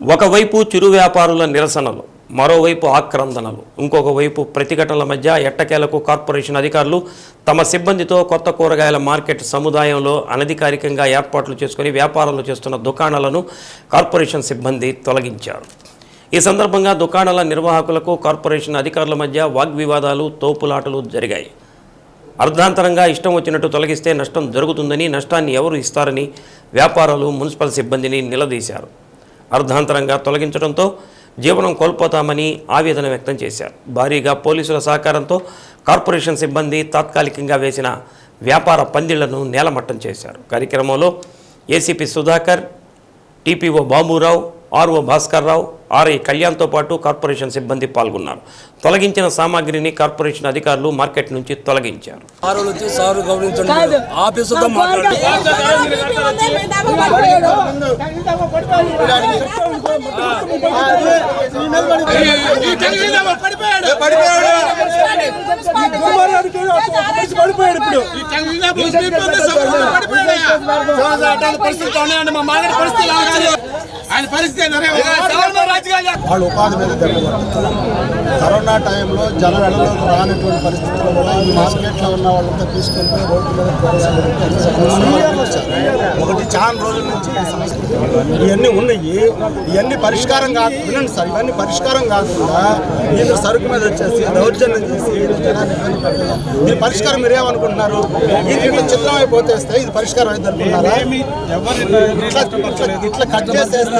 ఒకవైపు చిరు వ్యాపారుల నిరసనలు మరోవైపు ఆక్రందనలు. ఇంకొక వైపు ప్రతిఘటనల మధ్య ఎట్టకేలకు కార్పొరేషన్ అధికారులు తమ సిబ్బందితో కొత్త కూరగాయల మార్కెట్ సముదాయంలో అనధికారికంగా ఏర్పాట్లు చేసుకుని వ్యాపారాలు చేస్తున్న దుకాణాలను కార్పొరేషన్ సిబ్బంది తొలగించారు. ఈ సందర్భంగా దుకాణాల నిర్వాహకులకు కార్పొరేషన్ అధికారుల మధ్య వాగ్వివాదాలు తోపులాటలు జరిగాయి. అర్ధాంతరంగా ఇష్టం వచ్చినట్టు తొలగిస్తే నష్టం జరుగుతుందని నష్టాన్ని ఎవరు ఇస్తారని వ్యాపారాలు మున్సిపల్ సిబ్బందిని నిలదీశారు. అర్ధాంతరంగా తొలగించడంతో జీవనం కోల్పోతామని ఆవేదన వ్యక్తం చేశారు. భారీగా పోలీసుల సహకారంతో కార్పొరేషన్ సిబ్బంది తాత్కాలికంగా వేసిన వ్యాపార పందిళ్ళను నేలమట్టం చేశారు. కార్యక్రమంలో ACP Sudhakar TPO Baburao RO Bhaskarrao RI కళ్యాణ్తో పాటు కార్పొరేషన్ సిబ్బంది పాల్గొన్నారు. తొలగించిన సామాగ్రిని కార్పొరేషన్ అధికారులు మార్కెట్ నుంచి తొలగించారు. పడిపోయాడు. ఇప్పుడు ఆయన పరిస్థితి వాళ్ళ ఉపాధి మీద కరోనా టైంలో జనం వెళ్ళలోకి రానటువంటి పరిస్థితుల్లో కూడా ఈ మార్కెట్లో ఉన్న వాళ్ళంతా తీసుకెళ్ళి రోడ్డు మీద. ఒకటి చాలా రోజుల నుంచి ఇవన్నీ ఉన్నాయి. ఇవన్నీ పరిష్కారం కాదు వినండి సార్ ఇవన్నీ పరిష్కారం కాకుండా వీళ్ళు సరుకు మీద వచ్చేసి దౌర్జన్యం చేసి దీని పరిష్కారం మీరేమనుకుంటున్నారు ఇది ఇట్లా చిత్రం అయిపోతేస్తే ఇది పరిష్కారం అయింది ఇట్లా- ఇట్లా కట్ చేసేస్తే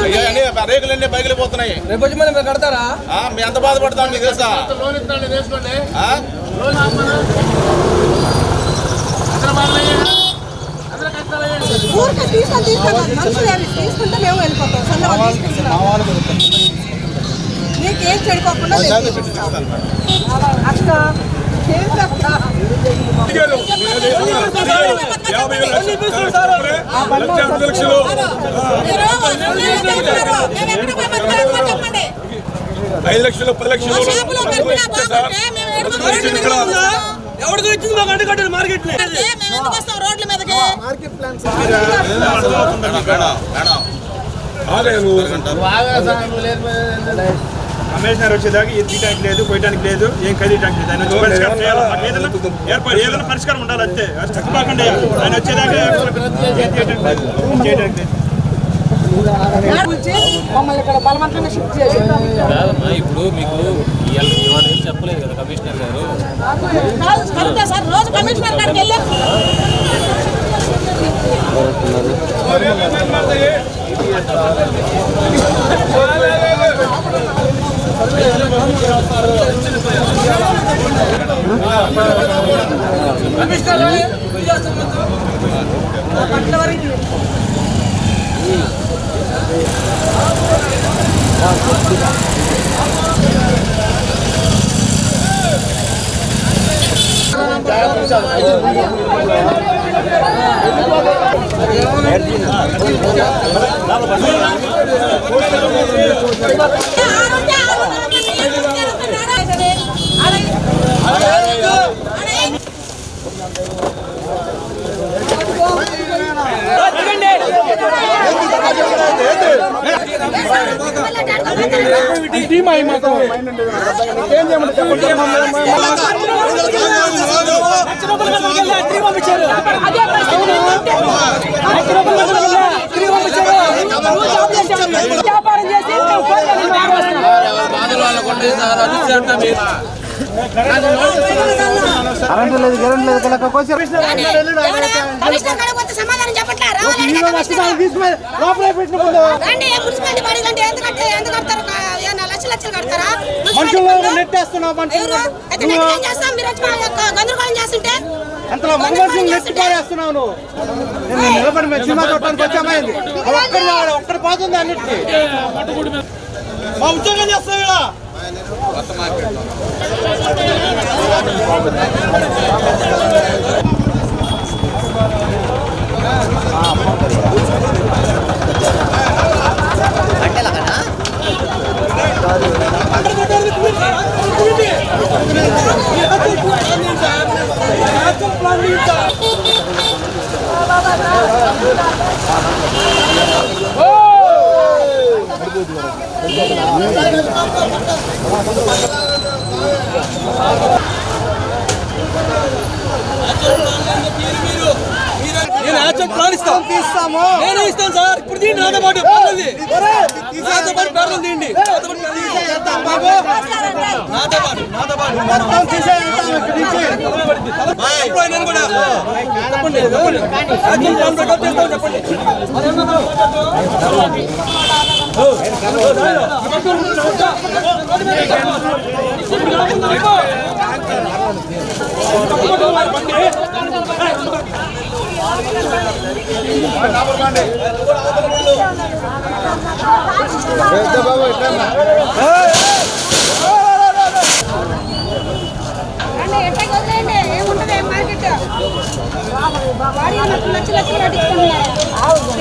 అన్ని రేకులన్నీ పగిలిపోతున్నాయి రేపు వచ్చి మనం కడతారా ఆ, మీ ఎంత బాధపడతాం మీకు తెలుసా తీసుకోండి ఊరికే తీసుకొని తీసుకొని మనుషులు ఎవరు తీసుకుంటే మేము వెళ్ళిపోతాం. నీకేం. అక్క బతకాలో చెప్పండి. ఐదు లక్షలు పది? ఎవరికి వచ్చింది మాకు అడ్డుకట్టారు మార్కెట్ మేము ఎందుకు వస్తాం రోడ్ల మీదకి? కమిషనర్ వచ్చేదాకా ఇది తీయడానికి లేదు పోయడానికి లేదు ఏం కదియడానికి లేదు. ఆయన వచ్చి పరిష్కారం చేయాలి? మాకు ఏదైనా ఏర్పాటు ఏదైనా పరిష్కారం ఉండాలి అంతే. అది తక్కువకుండా ఆయన వచ్చేదాకా ఏం చేయడానికి లేదు. చేయడానికి లేదు. కూల్చి మమ్మల్ని ఇక్కడ బలవంతంగా షిఫ్ట్ చేసి కాదమ్మా ఇప్పుడు మీకు ఏం చెప్పలేదు కదా కమిషనర్ గారు? కాదు, కరెక్టే సార్ రోజు కమిషనర్ గారికి వెళ్ళి వ్యాపారం చేసి కమిషనర్ గారికి వచ్చి సమాధానం చెప్పట్లే రావాలంటే కమిషనర్ రండి మున్సిపాలిటీ ఎంత కడతారు? మనుషులను నెట్టేస్తున్నావు గందరగోళం చేస్తుంటే? అంతలో మనుషులు నెట్టి పారేస్తున్నావు నువ్వు. నేను నిలబడి మేము సినిమా చూడటానికి వచ్చామైంది ఒక్కడి ఒక్కడి పోతుంది అన్నిటికీ. మా ఉద్యోగం చేస్తావు ఇలా నేను యాక్షన్ ప్లాన్ ఇస్తాను తీస్తాము. నేనే ఇస్తాను సార్. ఇప్పుడు దీన్ని నాతో పాటు పేర్లు నాతో పాటు పేర్లు తీయండి నాతో పాటు నాతో పాటు నేను కూడా చెప్పండి చెప్పండి యాక్షన్ ప్లాన్ ప్రకారం చేస్తాం చెప్పండి. అంటే ఎట్టకి వదిలేయండి మార్కెట్ వాడి లక్షలు కట్టించుకున్నారు